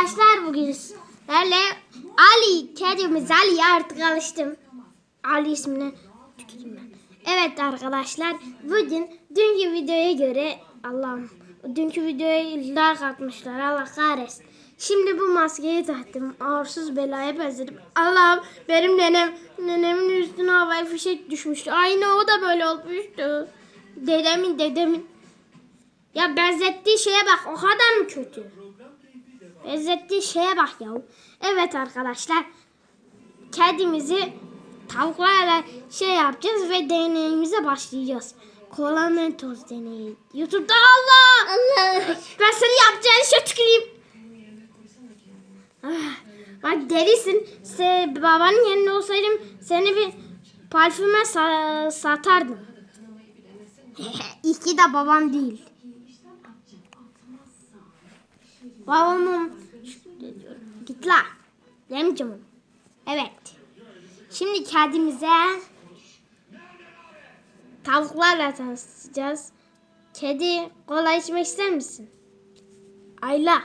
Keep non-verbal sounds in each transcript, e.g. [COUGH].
arkadaşlar bugün sizlerle Ali kedimiz Ali'ye artık alıştım. Ali ismine tüküreyim ben. Evet arkadaşlar bugün dünkü videoya göre Allah'ım dünkü videoya like atmışlar Allah kahretsin. Şimdi bu maskeyi taktım. Arsız belaya benzedim. Allah'ım benim nenem nenemin üstüne havai fişek düşmüştü. Aynı o da böyle olmuştu. Dedemin dedemin. Ya benzettiği şeye bak o kadar mı kötü? Benzettiği şeye bak ya. Evet arkadaşlar. Kedimizi tavuklarla şey yapacağız ve deneyimize başlayacağız. Kola mentos deneyi. Youtube'da Allah! Allah. Ben seni yapacağın işe tüküreyim. Ah, bak delisin. Se, babanın yerinde olsaydım seni bir parfüme sa- satardım. [LAUGHS] İki de babam değil. Babamın git la. Onu. Evet. Şimdi kedimize tavuklarla tanışacağız. Kedi kola içmek ister misin? Ayla.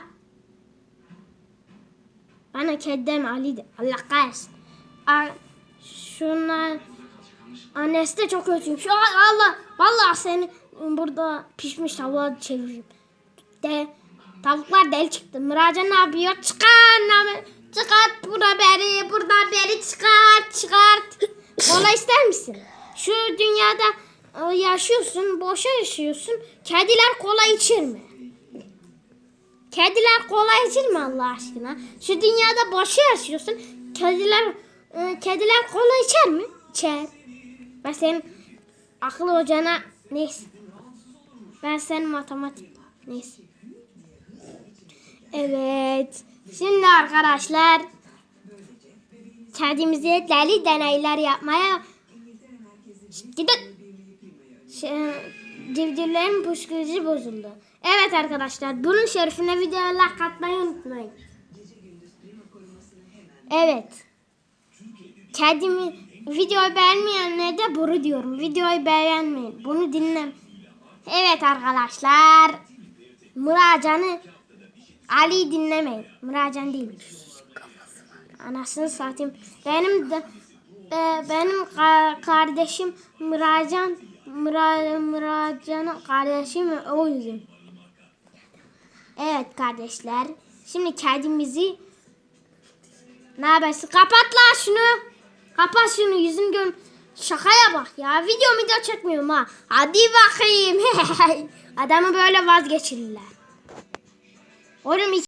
Bana kedi deme Ali de. Allah kahretsin. Şunlar annesi de çok kötüymüş. Allah. Vallahi seni burada pişmiş tavuğa çevireyim. De tavuklar deli çıktı. Mıracan ne yapıyor? Çıkar. Çıkart bura beri. Buradan beri çıkart. Çıkart. Kola ister misin? Şu dünyada e, yaşıyorsun. Boşa yaşıyorsun. Kediler kola içir mi? Kediler kola içir mi Allah aşkına? Şu dünyada boşa yaşıyorsun. Kediler e, kediler kola içer mi? İçer. Ben senin akıl hocana neyse. Ben senin matematik neyse. Evet. Şimdi arkadaşlar kedimize deli deneyler yapmaya gidin. Şey, civcivlerin püskürücü bozuldu. Evet arkadaşlar bunun şerefine videoya katmayı unutmayın. Evet. Kedimi videoyu beğenmeyenlere de bunu diyorum. Videoyu beğenmeyin. Bunu dinle. Evet arkadaşlar. Muracan'ı Ali dinlemeyin. Muracan değil. Anasını satayım. Benim de e, benim ka- kardeşim Muracan Mura, Muracan'ın kardeşim o yüzden. Evet kardeşler. Şimdi kedimizi ne habersin? Kapat lan şunu. Kapat şunu yüzünü gör. Şakaya bak ya. Video video çekmiyorum ha. Hadi bakayım. [LAUGHS] Adamı böyle vazgeçirirler. Oğlum